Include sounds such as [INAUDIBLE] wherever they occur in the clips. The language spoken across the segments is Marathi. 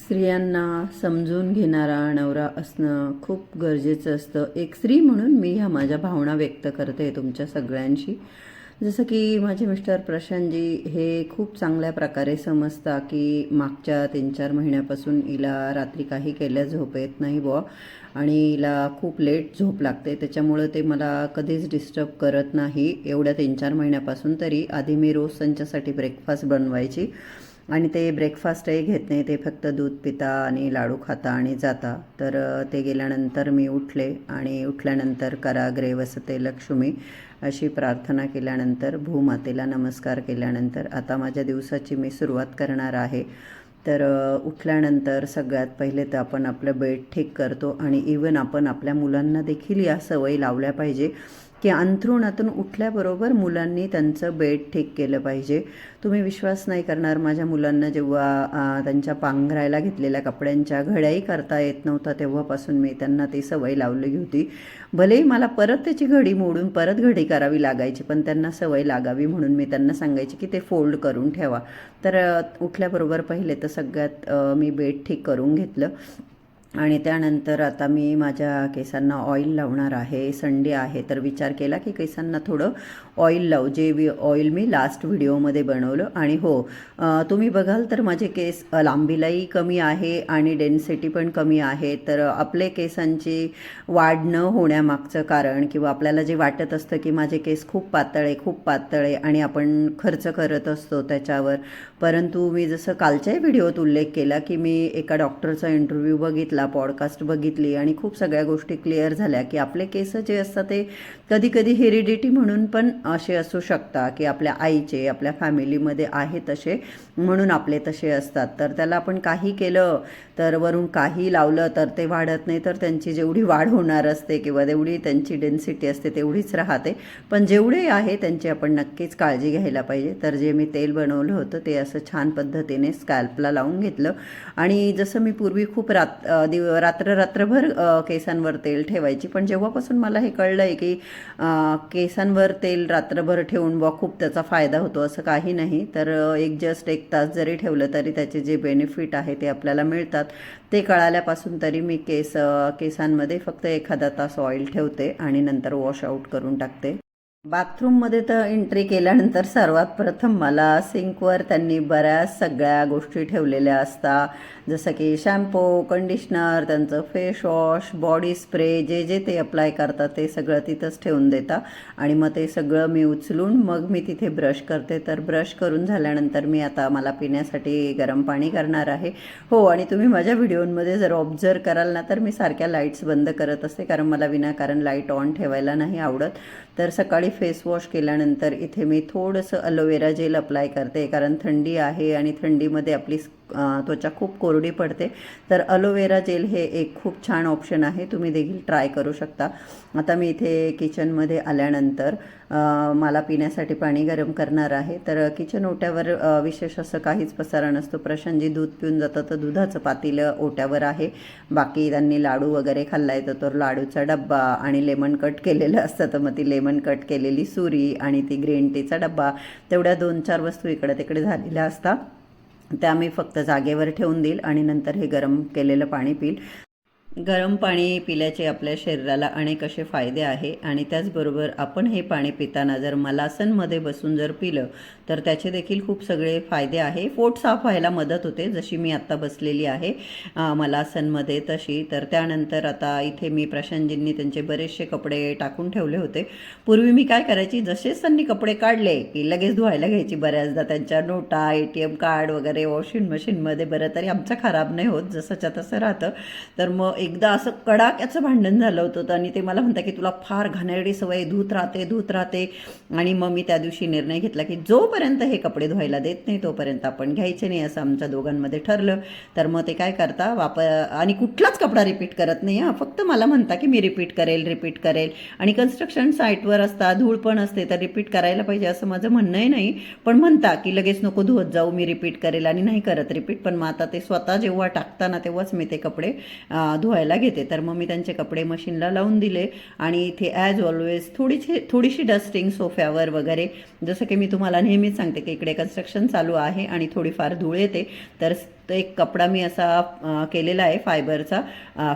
स्त्रियांना समजून घेणारा नवरा असणं खूप गरजेचं असतं. एक स्त्री म्हणून मी ह्या माझ्या भावना व्यक्त करते तुमच्या सगळ्यांशी. जसं की माझे मिस्टर प्रशांतजी हे खूप चांगल्या प्रकारे समजता की मागच्या तीन चार महिन्यापासून हिला रात्री काही केल्या झोप येत नाही बुवा. आणि हिला खूप लेट झोप लागते. त्याच्यामुळं ते मला कधीच डिस्टर्ब करत नाही. एवढ्या तीन चार महिन्यापासून तरी आधी मी रोज त्यांच्यासाठी ब्रेकफास्ट बनवायची. आणि ते ब्रेकफास्टही घेत नाही ते फक्त दूध पिता आणि लाडू खाता आणि जाता. तर ते गेल्यानंतर मी उठले आणि उठल्यानंतर करा ग्रे वसते लक्ष्मी अशी प्रार्थना केल्यानंतर भूमातेला नमस्कार केल्यानंतर आता माझ्या दिवसाची मी सुरुवात करणार आहे. तर उठल्यानंतर सगळ्यात पहिले तर आपण आपलं बेड ठीक करतो आणि इवन आपण आपल्या मुलांना देखील या सवयी लावल्या पाहिजे. की अंथरुणातून उठल्याबरोबर मुलांनी त्यांचं बेड ठीक केलं पाहिजे. तुम्ही विश्वास नाही करणार माझ्या मुलांना जेव्हा त्यांच्या पांघरायला घेतलेल्या कपड्यांच्या घड्याही करता येत नव्हता तेव्हापासून मी त्यांना ती सवय लावली होती. भलेही मला परत त्याची घडी मोडून परत घडी करावी लागायची पण त्यांना सवय लागावी म्हणून मी त्यांना सांगायची की ते फोल्ड करून ठेवा. तर उठल्याबरोबर पहिले तर सगळ्यात मी बेड ठीक करून घेतलं. आणि त्यानंतर आता मी माझ्या केसांना ऑइल लावणार आहे. संडे आहे तर विचार केला की केसांना थोडं ऑइल लावू. जे वि ऑइल मी लास्ट व्हिडिओमध्ये बनवलं. आणि हो तुम्ही बघाल तर माझे केस लांबीलाही कमी आहे आणि डेन्सिटी पण कमी आहे. तर आपले केसांची वाढ न होण्यामागचं कारण किंवा आपल्याला जे वाटत असतं की माझे केस खूप पातळ आहे खूप पातळ आहे आणि आपण खर्च करत असतो त्याच्यावर. परंतु मी जसं कालच्याही व्हिडिओत उल्लेख केला की मी एका डॉक्टरचा इंटरव्ह्यू बघितला. पॉडकास्ट बघितली आणि खूप सगळ्या गोष्टी क्लिअर झाल्या की आपले केस जे असतात ते कधी कधी हेरिडिटी म्हणून पण असे असू शकता की आपल्या आईचे आपल्या फॅमिलीमध्ये आहे तसे. म्हणून आपले तसे असतात. तर त्याला आपण काही केलं तर वरून काही लावलं तर ते वाढत नाही तर त्यांची जेवढी वाढ होणार असते किंवा तेवढी त्यांची डेन्सिटी असते तेवढीच राहते. पण जेवढे आहे त्यांची आपण नक्कीच काळजी घ्यायला पाहिजे. तर जे मी तेल बनवलं होतं ते असं छान पद्धतीने स्कॅल्पला लावून घेतलं. आणि जसं मी पूर्वी खूप रात दिव रात्र रात्रभर केसांवर तेल ठेवायची पण जेव्हापासून मला हे कळलं आहे की केसांवर तेल रात्रभर ठेवून बा खूप त्याचा फायदा होतो असं काही नाही तर एक जस्ट एक तास जरी ठेवलं तरी त्याचे जे बेनिफिट आहे ते आपल्याला मिळतात. ते कळाल्यापासून तरी मी केस केसांमध्ये फक्त एखादा तास ऑइल ठेवते आणि नंतर वॉश आऊट करून टाकते. बाथरूममध्ये तर एंट्री केल्यानंतर सर्वात प्रथम मला सिंकवर त्यांनी बऱ्याच सगळ्या गोष्टी ठेवलेल्या असतात. जसं की शॅम्पू कंडिशनर त्यांचं फेस वॉश बॉडी स्प्रे जे जे ते अप्लाय करतात ते सगळं तिथंच ठेवून देतात. आणि मग ते सगळं मी उचलून मग मी तिथे ब्रश करते. तर ब्रश करून झाल्यानंतर मी आता मला पिण्यासाठी गरम पाणी करणार आहे. हो आणि तुम्ही माझ्या व्हिडिओमध्ये जर ऑब्झर्व कराल ना तर मी सारख्या लाईट्स बंद करत असते कारण मला विनाकारण लाइट ऑन ठेवायला नाही आवडत. तर सकाळी फेस वॉश केल्यानंतर इथे मी थोडंसं अलोवेरा जेल अप्लाय करते कारण थंडी आहे आणि थंडीमध्ये आपली त्वचा खूप कोरडी पडते. तर अलोवेरा जेल हे एक खूप छान ऑप्शन आहे. तुम्ही देखील ट्राय करू शकता. आता मी इथे किचनमध्ये आल्यानंतर मला पिण्यासाठी पाणी गरम करणार आहे. तर किचन ओट्यावर विशेष असं काहीच पसारा नसतो. प्रशांतजी दूध पिऊन जातं तर दुधाचं पातेलं ओट्यावर आहे. बाकी त्यांनी लाडू वगैरे खाल्ला येतो तर लाडूचा डब्बा आणि लेमन कट केलेलं असतं. तर मग ती लेमन कट केलेली सुरी आणि ती ग्रीन टीचा डब्बा. तेवढ्या दोन चार वस्तू इकडे तिकडे झालेल्या असतात. त्या मी फक्त जागेवर ठेवून देईल आणि नंतर हे गरम केलेलं पाणी पिईल. गरम पाणी पिल्याचे आपल्या शरीराला अनेक असे फायदे आहे आणि त्याचबरोबर आपण हे पाणी पिताना जर मलासनमध्ये बसून जर पिलं तर त्याचे देखील खूप सगळे फायदे आहे. पोट साफ व्हायला मदत होते जशी मी आत्ता बसलेली आहे मलासनमध्ये तशी. तर त्यानंतर आता इथे मी प्रशांतजींनी त्यांचे बरेचसे कपडे टाकून ठेवले होते. पूर्वी मी काय करायची जसेच त्यांनी कपडे काढले की लगेच धुवायला घ्यायची बऱ्याचदा. त्यांच्या नोटा ए टी एम कार्ड वगैरे वॉशिंग मशीनमध्ये बरं तरी आमचं खराब नाही होत जसंच्या तसं राहतं. तर मग एकदा असं कडाक्याचं भांडण झालं होतं आणि ते मला म्हणता की तुला फार घाणेरडी सवय धूत राहते धूत राहते. आणि मग मी त्या दिवशी निर्णय घेतला की जोपर्यंत हे कपडे धुवायला देत नाही तोपर्यंत आपण घ्यायचे नाही असं आमच्या दोघांमध्ये ठरलं. तर मग ते काय करता वापर आणि कुठलाच कपडा रिपीट करत नाही हां. फक्त मला म्हणता की मी रिपीट करेल रिपीट करेल. आणि कन्स्ट्रक्शन साईटवर असता धूळ पण असते तर रिपीट करायला पाहिजे असं माझं म्हणणंही नाही. पण म्हणता की लगेच नको धुवत जाऊ मी रिपीट करेल आणि नाही करत रिपीट पण मग आता ते स्वतः जेव्हा टाकताना तेव्हाच मी ते कपडे धुवा धुवायला घेते. तर मग मी त्यांचे कपडे मशीनला लावून दिले आणि इथे ॲज ऑलवेज थोडीशी थोडीशी डस्टिंग सोफ्यावर वगैरे. जसं की मी तुम्हाला नेहमीच सांगते की इकडे कन्स्ट्रक्शन चालू आहे आणि थोडीफार धूळ येते. तर तो एक कपडा मी असा केलेला आहे फायबरचा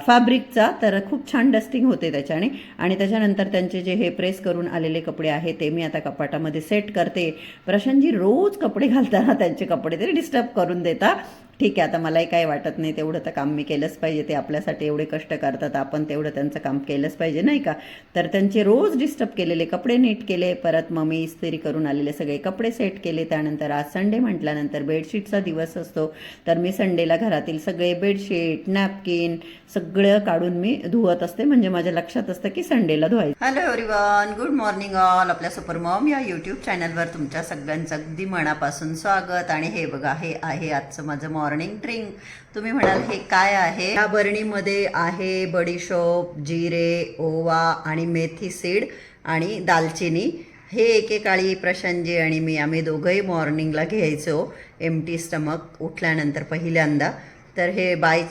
फॅब्रिकचा तर खूप छान डस्टिंग होते त्याच्याने. आणि त्याच्यानंतर त्यांचे जे हे प्रेस करून आलेले कपडे आहे ते मी आता कपाटामध्ये सेट करते. प्रशांतजी रोज कपडे घालताना त्यांचे कपडे तरी डिस्टर्ब करून देता. ठीक आहे आता मलाही काही वाटत नाही तेवढं तर काम मी केलंच पाहिजे ते आपल्यासाठी एवढे कष्ट करतात आपण तेवढं त्यांचं काम केलंच पाहिजे नाही का? तर त्यांचे रोज डिस्टर्ब केलेले कपडे नीट केले परत मग मी इस्त्री करून आलेले सगळे कपडे सेट केले त्यानंतर आज संडे म्हटल्यानंतर बेडशीटचा दिवस असतो तर मी संडेला घरातील सगळे बेडशीट नॅपकिन सगळं काढून मी धुवत असते म्हणजे माझ्या लक्षात असतं की संडेला धुवायचं. Hello everyone good morning all आपल्या सुपर मॉम या यूट्यूब चॅनलवर तुमच्या सगळ्यांचं अगदी मनापासून स्वागत. आणि हे बघा हे आहे आजचं माझं मॉर्निंग ड्रिंक तुम्ही म्हणाल हे काय आहे? या बरणीमध्ये आहे बडीशोप जिरे ओवा आणि मेथी सीड आणि दालचिनी. हे एकेकाळी प्रशांतजी आणि मी आम्ही दोघंही मॉर्निंगला घ्यायचो एम टी स्टमक उठल्यानंतर पहिल्यांदा. तर हे बाय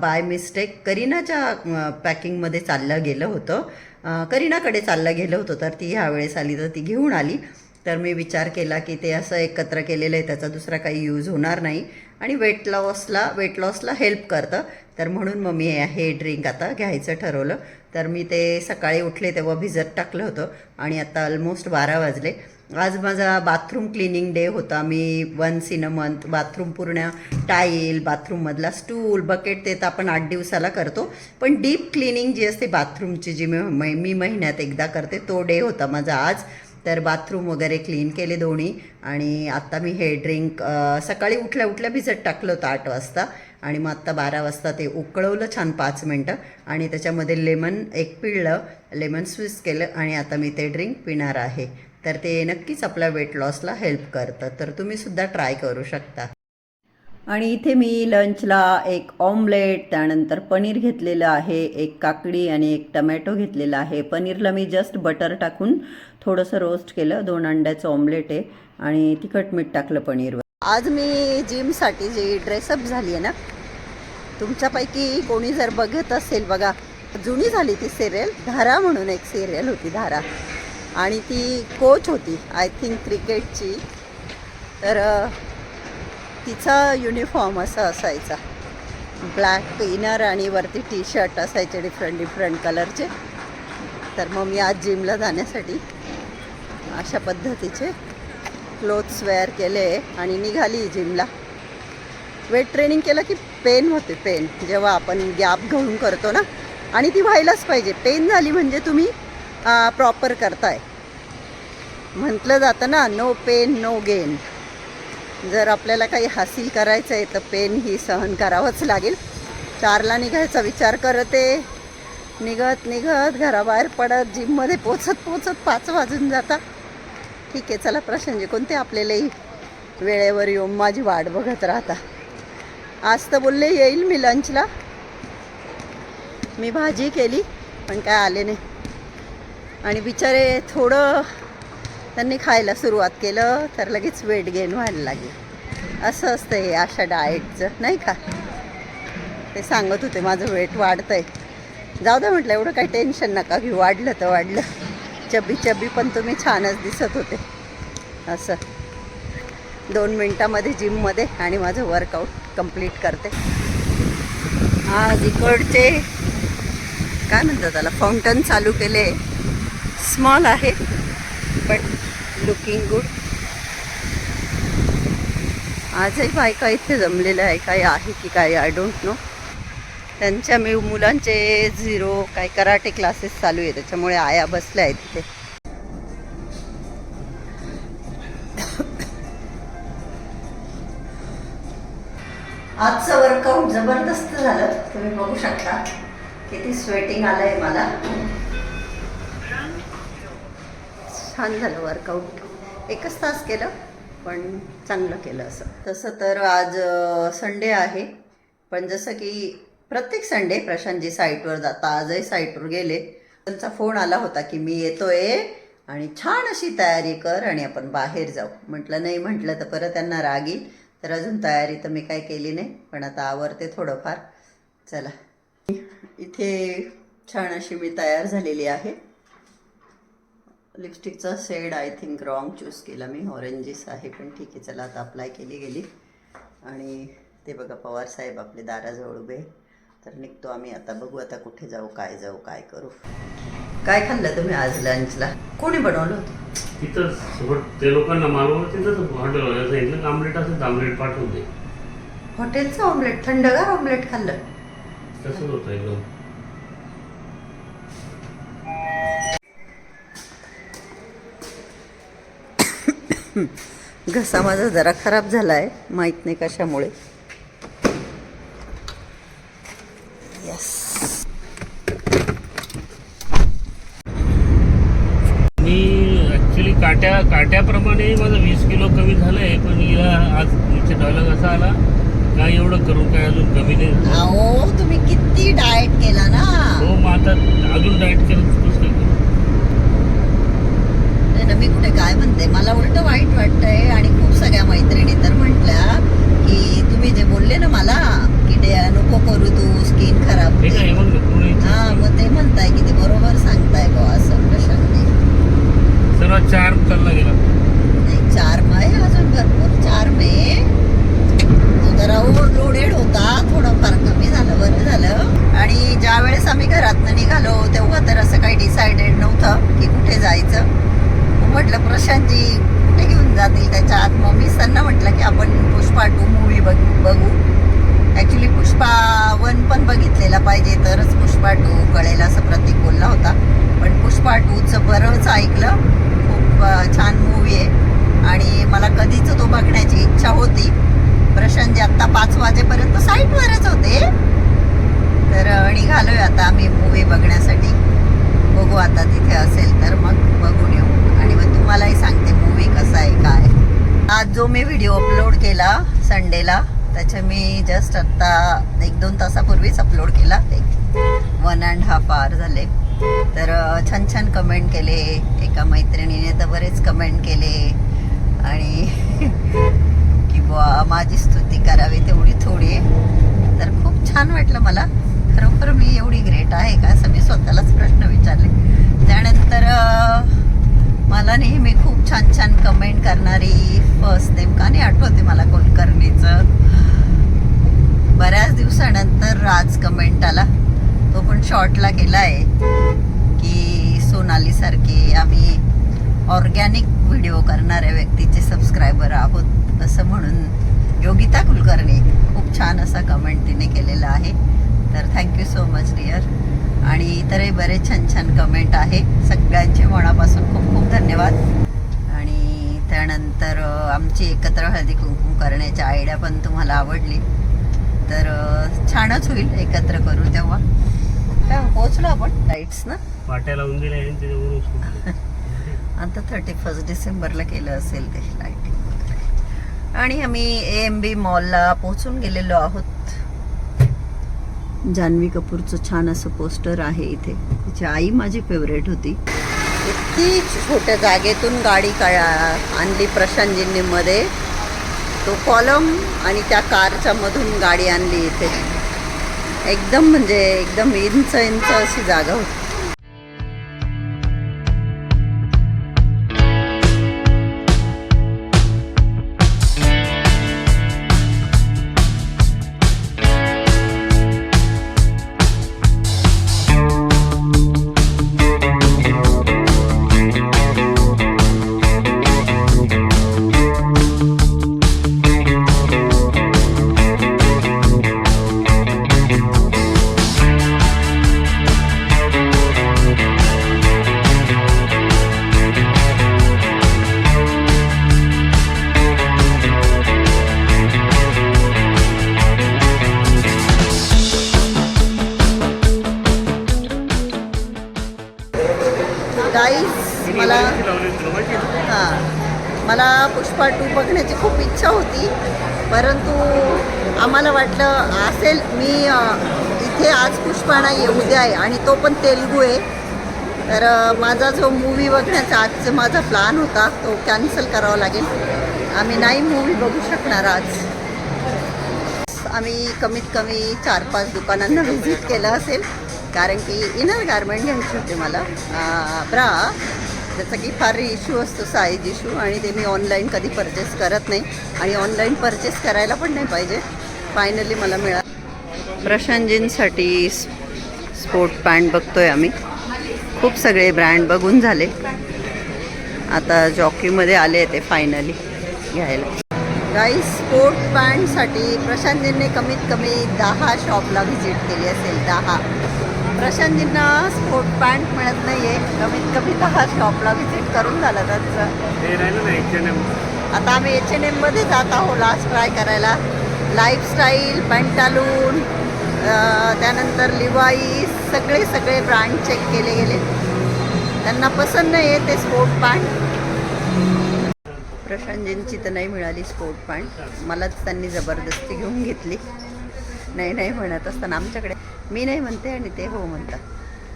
बाय मिस्टेक करीनाच्या पॅकिंगमध्ये चाललं गेलं होतं. करीनाकडे चाललं गेलं होतं तर ती ह्यावेळेस आली तर ती घेऊन आली. तर मी विचार केला की ते असं एकत्र केलेलं आहे त्याचा दुसरा काही यूज होणार नाही. आणि वेट लॉसला वेट लॉसला हेल्प करतं. तर म्हणून मग मी हे ड्रिंक आता घ्यायचं ठरवलं. तर मी ते सकाळी उठले तेव्हा भिजत टाकलं होतं आणि आता ऑलमोस्ट बारा वाजले. आज माझा बाथरूम क्लिनिंग डे होता. मी once in a month bathroom पूर्ण टाईल बाथरूममधला स्टूल बकेट ते तर आपण आठ दिवसाला करतो. पण डीप क्लिनिंग जी असते बाथरूमची जी मी मी महिन्यात एकदा करते तो डे होता माझा आज. तर बाथरूम वगैरे क्लीन केले दोन्ही आणि आत्ता मी हे ड्रिंक सकाळी उठल्या उठल्या भिजत टाकलं होतं आठ वाजता आणि मग आत्ता बारा वाजता ते उकळवलं छान पाच मिनटं आणि त्याच्यामध्ये लेमन एक पिळलं लेमन स्विस केलं आणि आता मी ते ड्रिंक पिणार आहे. तर ते नक्कीच आपल्या वेट लॉसला हेल्प करतं. तर तुम्ही सुद्धा ट्राय करू शकता. आणि इथे मी लंचला एक ऑमलेट त्यानंतर पनीर घेतलेलं आहे एक काकडी आणि एक टमॅटो घेतलेला आहे. पनीरला मी जस्ट बटर टाकून थोडंसं रोस्ट केलं. दोन अंड्याचं ऑमलेट आहे आणि तिखट मीठ टाकलं पनीरवर. आज मी जिमसाठी जी ड्रेसअप झाली आहे ना तुमच्यापैकी कोणी जर बघत असेल बघा जुनी झाली ती सिरियल धारा म्हणून एक सिरियल होती धारा. आणि ती कोच होती आय थिंक क्रिकेटची तर तिचा युनिफॉर्म असा असायचा. ब्लॅक इनर आणि वरती टी शर्ट असायचे डिफरंट डिफरंट कलरचे तर मग मी आज जिमला जाण्यासाठी अशा पद्धतीचे क्लोथ्स वेअर केले आणि निघाली जिमला वेट ट्रेनिंग केलं की पेन होते पेन जेव्हा आपण गॅप घेऊन करतो ना आणि ती व्हायलाच पाहिजे. पेन झाली म्हणजे तुम्ही प्रॉपर करताय. म्हटलं जातं ना नो पेन नो गेन जर आपल्याला काही हासिल करायचं आहे तर पेन ही सहन करावंच लागेल. चारला निघायचा विचार करते. निघत निघत घराबाहेर पडत जिममध्ये पोचत पोचत पाच वाजून जाता ठीक आहे चला प्रशांतजी कोणते आपल्यालाही वेळेवर येऊन माझी वाट बघत राहता? आज तर बोलले येईल मी लंचला मी भाजी केली पण काय आले नाही. आणि बिचारे थोडं त्यांनी खायला सुरुवात केलं तर लगेच वेट गेन व्हायला लागेल. असं असतं हे अशा डाएटचं नाही का? ते सांगत होते माझं वेट वाढतंय. जाऊ द्या म्हटलं एवढं काही टेन्शन नका घेऊ वाढलं तर वाढलं. चबी चबी पण तुम्ही छानच दिसत होते. असं. दोन मिनटामध्ये जिममध्ये आणि माझं वर्कआउट कंप्लीट करते. आज इकडचे काय म्हणतात त्याला फाउंटन चालू केले. स्मॉल आहे बट लुकिंग गुड आजही बायका इथे जमलेल्या आहे काही आहे की काय आय डोंट नो त्यांच्या मी मुलांचे झिरो काय कराटे क्लासेस चालू आहे त्याच्यामुळे आया बसल्या आहेत तिथे आजचं वर्कआउट जबरदस्त झालं. तुम्ही बघू शकता किती स्वेटिंग आलंय मला. छान झालं वर्कआउट एकच तास केलं पण चांगलं केलं असं. तसं तर आज संडे आहे. पण जसं की प्रत्येक संडे प्रशांतजी साईटवर जाता आजही साईटवर गेले. त्यांचा फोन आला होता की मी येतोय आणि छान अशी तयारी कर आणि आपण बाहेर जाऊ. म्हटलं नाही म्हटलं तर परत त्यांना राग येईल. तर अजून तयारी तर मी काय केली नाही पण आता आवरते थोडंफार. चला. इथे छान अशी मी तयार झालेली आहे. लिपस्टिकचा shade I think wrong choose केला मी. ऑरेंजेस आहे पण ठीक आहे चला आता अप्लाय केली गेली. आणि ते बघा पवार साहेब आपले दाराजवळ उभे. तर निघतो आम्ही. आता बघू आता कुठे जाऊ काय जाऊ काय करू. काय खाल्लं तुम्ही आज लंचला कोणी बनवलं होतं? तिथंच सोबत ते लोकांना तिथंच सांगितलं आमलेट असेल आमलेट पाठवून दे. हॉटेलचं ऑमलेट थंडगार ऑमलेट खाल्लं. तसंच होतं एकदम. [COUGHS] घसा माझा जरा खराब झाला आहे माहीत नाही कशामुळे यस मी ॲक्च्युली काट्या काट्याप्रमाणे माझं वीस किलो कमी झालं आहे पण हिला आज विचार डायलॉग असा आला काय एवढं करून काय अजून कमी नाही झालं? अहो तुम्ही किती डाएट केला ना हो मग आता अजून डाएट करत करू? नाही ना मी कुठे काय म्हणते मला उलट वाईट वाटतंय आणि खूप सगळ्या मैत्रिणी तर म्हटल्या की तुम्ही जे बोलले ना मला की डे नको करू तू स्किन खराब हे होते. मग पूर्ण हा मग ते म्हणताय की ते बरोबर सांगताय बा असं प्रशांतने सर्वात चार चालला गेला नाही चार अजून भरपूर चार मे तो जरा ओव्हरलोडेड होता थोडंफार कमी झालं बरं झालं. आणि ज्या वेळेस आम्ही घरातनं निघालो तेव्हा तर असं काही डिसाइडेड नव्हतं की कुठे जायचं. म्हटलं प्रशांतजी कुठे घेऊन जातील त्याच्या आत? मग मी त्यांना म्हटलं की आपण पुष्पा टू मूवी बघ बघू. ॲक्च्युली पुष्पा वन पण बघितलेला पाहिजे तरच पुष्पा टू कळेल असं प्रतीक बोलला होता. पण पुष्पा टूचं बरंच ऐकलं. खूप छान मूवी आहे. आणि मला कधीच तो बघण्याची इच्छा होती. प्रशांतजी आत्ता पाच वाजेपर्यंत साईटवरच होते. तर निघालोय आता आम्ही मूवी बघण्यासाठी. बघू आता तिथे असेल तर मग बघून येऊ. आणि मग तुम्हालाही सांगते मूवी कसा आहे काय. आज जो मी व्हिडिओ अपलोड केला संडेला त्याचे मी जस्ट आत्ता एक दोन तासापूर्वीच अपलोड केला. एक वन अँड हाफ आवर झाले. तर छान छान कमेंट केले. एका मैत्रिणीने तर बरेच कमेंट केले. आणि [LAUGHS] की बुवा माझी स्तुती करावी तेवढी थोडी आहे. तर खूप छान वाटलं मला. खरोखर मी एवढी ग्रेट आहे का असं मी स्वतःलाच प्रश्न विचारले. त्यानंतर मला नेहमी खूप छान छान कमेंट करणारी फर्स्ट नेमका नाही आठवते मला कुलकर्णीचं. बऱ्याच दिवसानंतर राज कमेंट आला. तो पण शॉर्टला केला आहे की सोनालीसारखे आम्ही ऑर्गॅनिक व्हिडिओ करणाऱ्या व्यक्तीचे सबस्क्रायबर आहोत असं म्हणून योगिता कुलकर्णी खूप छान असा कमेंट तिने केलेला आहे. तर थँक्यू सो मच डिअर आणि इतरही बरेच छान छान कमेंट आहे. सगळ्यांचे मनापासून खूप खूप धन्यवाद. आणि त्यानंतर आमची एकत्र हळदी कुंकू करण्याची आयडिया पण तुम्हाला आवडली. तर छानच होईल एकत्र करू तेव्हा. काय पोचलो आपण? लाईट्स ना? पाट्या लावून दिल्या. [LAUGHS] आता थर्टी फर्स्ट डिसेंबरला केलं असेल ते लाईटिंग वगैरे. आणि आम्ही ए एम बी मॉलला पोहोचून गेलेलो आहोत. जान्हवी कपूरचं छान असं पोस्टर आहे इथे. तिची आई माझी फेवरेट होती. इतकी छोट्या जागेतून गाडी काय आणली प्रशांतजींनी मध्ये. तो कॉलम आणि त्या कारच्या मधून गाडी आणली इथे. एकदम म्हणजे एकदम इंच इंच अशी जागा होती. आहे आणि तो पण तेलगू आहे. तर माझा जो मूवी बघण्याचा आजचा माझा प्लॅन होता तो कॅन्सल करावा लागेल. आम्ही नाही मूवी बघू शकणार आज. आम्ही कमीत कमी चार पाच दुकानांना व्हिजिट केलं असेल. कारण की इनर गारमेंट घ्यायचे होते मला. ब्रा त्याचा की फार इश्यू असतो साईज इश्यू आणि ते मी ऑनलाईन कधी परचेस करत नाही. आणि ऑनलाईन परचेस करायला पण नाही पाहिजे. फायनली मला मिळालं. प्रशांतजींसाठी स्पोर्ट पॅन्ट बघतोय आम्ही. खूप सगळे ब्रँड बघून झाले. आता जॉकीमध्ये आले ते फायनली घ्यायला. गाईस स्पोर्ट पॅन्टसाठी प्रशांतजींनी कमीत कमी दहा शॉपला व्हिजिट केली असेल दहा. प्रशांतजींना स्पोर्ट पॅन्ट मिळत नाही आहे कमीत कमी दहा शॉपला व्हिजिट करून झालं त्यांचं. एम आता आम्ही एच एन एममध्ये जात आहोत लास्ट ट्राय करायला. लाईफस्टाईल पॅन्टालून त्यानंतर लिवाई सगळे सगळे ब्रँड चेक केले गेले. त्यांना पसंत नाही आहे ते स्पोर्ट पॅन्ट प्रशांतजींची तर नाही मिळाली स्पोर्ट पॅन्ट मलाच त्यांनी जबरदस्ती घेऊन घेतली. नाही नाही म्हणत असताना आमच्याकडे. मी नाही म्हणते आणि ते हो म्हणतात.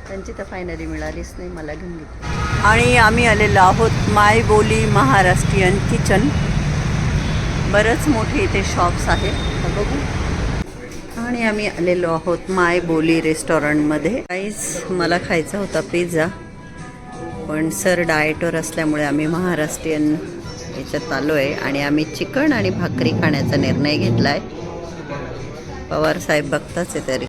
त्यांची तर फायनली मिळालीच नाही मला घेऊन घेतली. आणि आम्ही आलेलो आहोत माय बोली महाराष्ट्रीयन किचन बरंच मोठे इथे शॉप्स आहेत. बघू. आणि आम्ही आलेलो आहोत माय बोली रेस्टॉरंटमध्ये. काहीच मला खायचा होता पिझ्झा पण सर डाएटवर असल्यामुळे आम्ही महाराष्ट्रीयन याच्यात आलो आहे आणि आम्ही चिकन आणि भाकरी खाण्याचा निर्णय घेतला आहे पवार साहेब बघताच आहे तरी.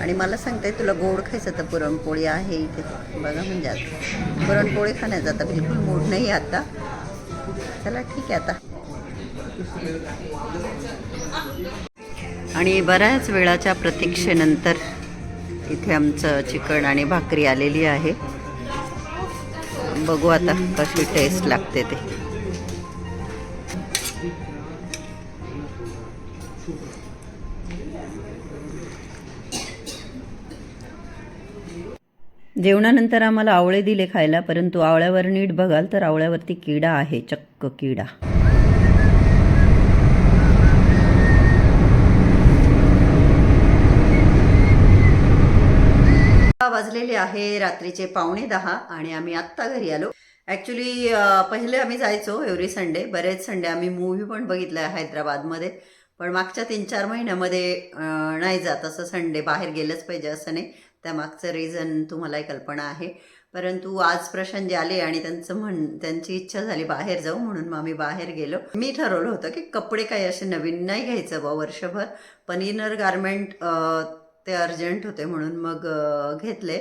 आणि मला सांगताय तुला गोड खायचं तर पुरणपोळी आहे इथे. बघा म्हणजे आता. पुरणपोळी खाण्याचा आता बिलकुल मूड नाही आता. चला ठीक आहे आता. आणि बऱ्याच वेळाच्या प्रतीक्षेनंतर इथे आमचं चिकन आणि भाकरी आलेली आहे. बघू आता कशी टेस्ट लागते ते. जेवणानंतर आम्हाला आवळे दिले खायला परंतु आवळ्यावर नीट बघाल तर आवळ्यावरती किडा आहे चक्क किडा. आहे रात्रीचे पावणे दहा आणि आम्ही आत्ता घरी आलो. ॲक्च्युली पहिले आम्ही जायचो एव्हरी संडे बरेच संडे आम्ही मूव्ही पण बघितला आहे हैदराबादमध्ये. पण मागच्या तीन चार महिन्यामध्ये नाही जात असं संडे बाहेर गेलंच पाहिजे असं नाही. त्यामागचं रिझन एक कल्पना आहे. परंतु आज प्रशांत जे आले आणि त्यांचं म्हण त्यांची इच्छा झाली बाहेर जाऊ म्हणून मग आम्ही बाहेर गेलो. मी ठरवलं होतं की कपडे काही असे नवीन नाही घ्यायचं बा वर्षभर. पण इनर गारमेंट ते अर्जंट होते म्हणून मग घेतले.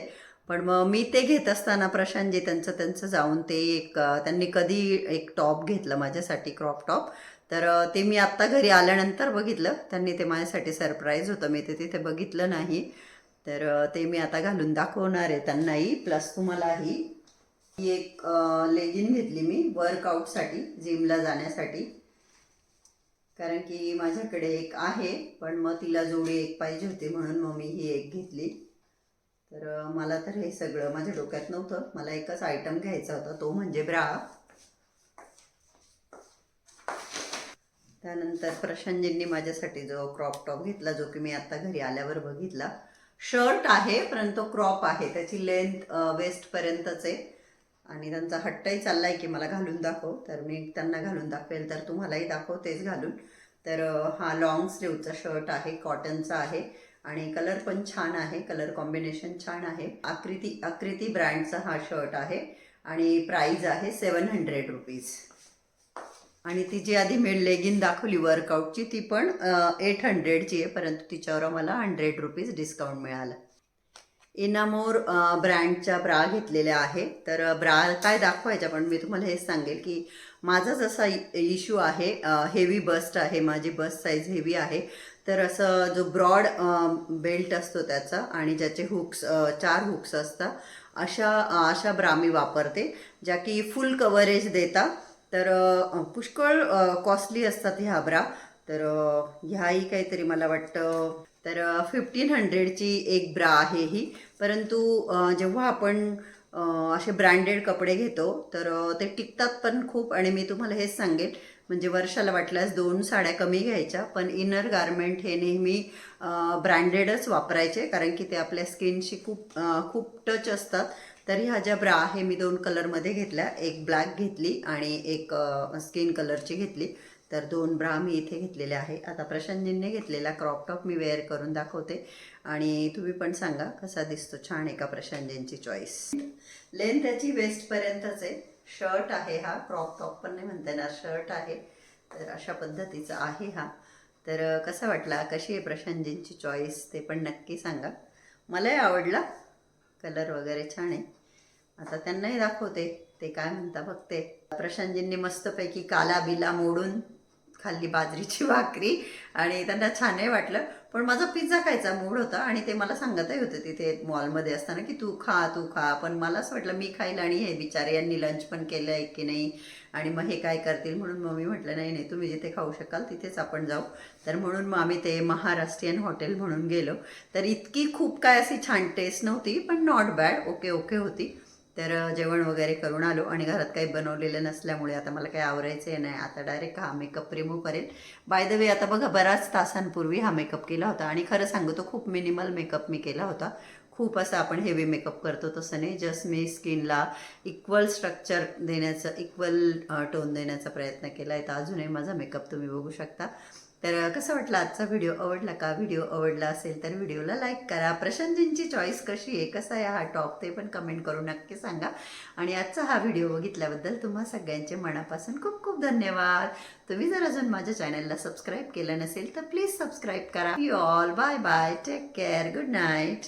पण मग मी ते घेत असताना प्रशांतजी त्यांचं त्यांचं जाऊन ते एक त्यांनी कधी एक टॉप घेतलं माझ्यासाठी क्रॉप टॉप. तर ते मी आत्ता घरी आल्यानंतर बघितलं. त्यांनी ते माझ्यासाठी सरप्राईज होतं. मी ते तिथे बघितलं नाही. तर ते मी आता घालून दाखवणार आहे त्यांनाही. प्लस तुम्हालाही. ही एक लेगिन घेतली मी वर्कआउटसाठी जिमला जाण्यासाठी. कारण की माझ्याकडे एक आहे पण मग तिला जोडी एक पाहिजे होती म्हणून मग मी ही एक घेतली. तर मला तर हे सगळं माझ्या डोक्यात नव्हतं. मला एकच आयटम घ्यायचा होता तो म्हणजे ब्रा. त्यानंतर प्रशांतजींनी माझ्यासाठी जो क्रॉप टॉप घेतला जो की मी आता घरी आल्यावर बघितला. शर्ट आहे परंतु क्रॉप आहे. त्याची लेंथ वेस्टपर्यंतच आहे आणि त्यांचा हट्टही चाललाय की मला घालून दाखव. तर मी त्यांना घालून दाखवेल तर तुम्हालाही दाखवतेच घालून. तर हा लॉंग स्लीवचा शर्ट आहे कॉटनचा आहे. आणि कलर पण छान आहे कलर कॉम्बिनेशन छान आहे. आकृती आकृती ब्रँडचा हा शर्ट आहे आणि प्राईज आहे सेवन हंड्रेड रुपीज. आणि ती जी आधी मी लेगिन दाखवली वर्कआउटची ती पण एट हंड्रेडची आहे परंतु तिच्यावर मला हंड्रेड रुपीज डिस्काउंट मिळाला. इनामोर ब्रँडच्या ब्रा घेतलेल्या आहे. तर ब्रा काय दाखवायच्या पण मी तुम्हाला हेच सांगेल की माझा जसा इश्यू आहे हेवी बस्ट आहे माझी बस्ट साईज हेवी आहे. तर असं जो ब्रॉड बेल्ट असतो त्याचा आणि ज्याचे हुक्स चार हुक्स असतात अशा अशा ब्रा मी वापरते ज्या की फुल कव्हरेज देतात. तर पुष्कळ कॉस्टली असतात ह्या ब्रा. तर ह्याही काहीतरी मला वाटतं तर फिफ्टीन हंड्रेडची एक ब्रा आहे ही. परंतु जेव्हा आपण असे ब्रँडेड कपडे घेतो. तर ते टिकतात पण खूप आणि मी तुम्हाला हेच सांगेन. म्हणजे वर्षाला वाटल्यास दोन साड्या कमी घ्यायच्या पण इनर गारमेंट हे नेहमी ब्रँडेडच वापरायचे. कारण की ते आपल्या स्किनशी खूप खूप टच असतात. तर ह्या ज्या ब्रा आहे मी दोन कलरमध्ये घेतल्या. एक ब्लॅक घेतली आणि एक स्किन कलरची घेतली. तर दोन ब्रा मी इथे घेतलेले आहे. आता प्रशांतजींनी घेतलेला क्रॉप टॉप मी वेअर करून दाखवते. आणि तुम्ही पण सांगा कसा दिसतो छान एका प्रशांजींची प्रशांतजींची चॉईस लेन त्याची वेस्टपर्यंतच आहे. शर्ट आहे हा. क्रॉप टॉप पण नाही म्हणता येणार. शर्ट आहे. तर अशा पद्धतीचा आहे हा. तर कसा वाटला? कशी आहे प्रशांतजींची चॉईस ते पण नक्की सांगा. मलाही आवडला. कलर वगैरे छान आहे. आता त्यांनाही दाखवते. ते काय म्हणता बघते. प्रशांतजींनी मस्तपैकी काला बिला मोडून खाल्ली बाजरीची भाकरी आणि त्यांना छानही वाटलं. पण माझा पिझ्झा खायचा मूड होता आणि ते मला सांगतही होते तिथे मॉलमध्ये असताना की तू खा तू खा. पण मला असं वाटलं मी खाईल आणि हे बिचारे यांनी लंच पण केलं आहे की नाही? आणि मग हे काय करतील? म्हणून मग मी म्हटलं नाही नाही तुम्ही जिथे खाऊ शकाल तिथेच आपण जाऊ. तर म्हणून मग आम्ही ते महाराष्ट्रीयन हॉटेल म्हणून गेलो. तर इतकी खूप काय अशी छान टेस्ट नव्हती पण नॉट बॅड ओके ओके होती. तर जेवण वगैरे करून आलो आणि घरात काही बनवलेलं नसल्यामुळे आता मला काही आवरायचं आहे नाही. आता डायरेक्ट हा मेकअप रिमूव्ह करेल बाय द वे आता बघा बऱ्याच तासांपूर्वी हा मेकअप केला होता आणि खरं सांगू तो खूप मिनिमल मेकअप मी केला होता. खूप असं आपण हेवी मेकअप करतो तसं नाही. जस्ट मी स्किनला इक्वल स्ट्रक्चर देण्याचं इक्वल टोन देण्याचा प्रयत्न केला आहे तर अजूनही माझा मेकअप तुम्ही बघू शकता. तर कसं वाटलं आजचा व्हिडिओ? आवडला का? व्हिडिओ आवडला असेल तर व्हिडिओला लाईक करा. प्रशांतजींची चॉईस कशी आहे? कसा आहे हा टॉप? ते पण कमेंट करून नक्की सांगा. आणि आजचा हा व्हिडिओ बघितल्याबद्दल तुम्हा सगळ्यांचे मनापासून खूप खूप धन्यवाद. तुम्ही जर अजून माझ्या चॅनलला सबस्क्राईब केलं नसेल तर प्लीज सबस्क्राईब करा. You all bye bye take care good night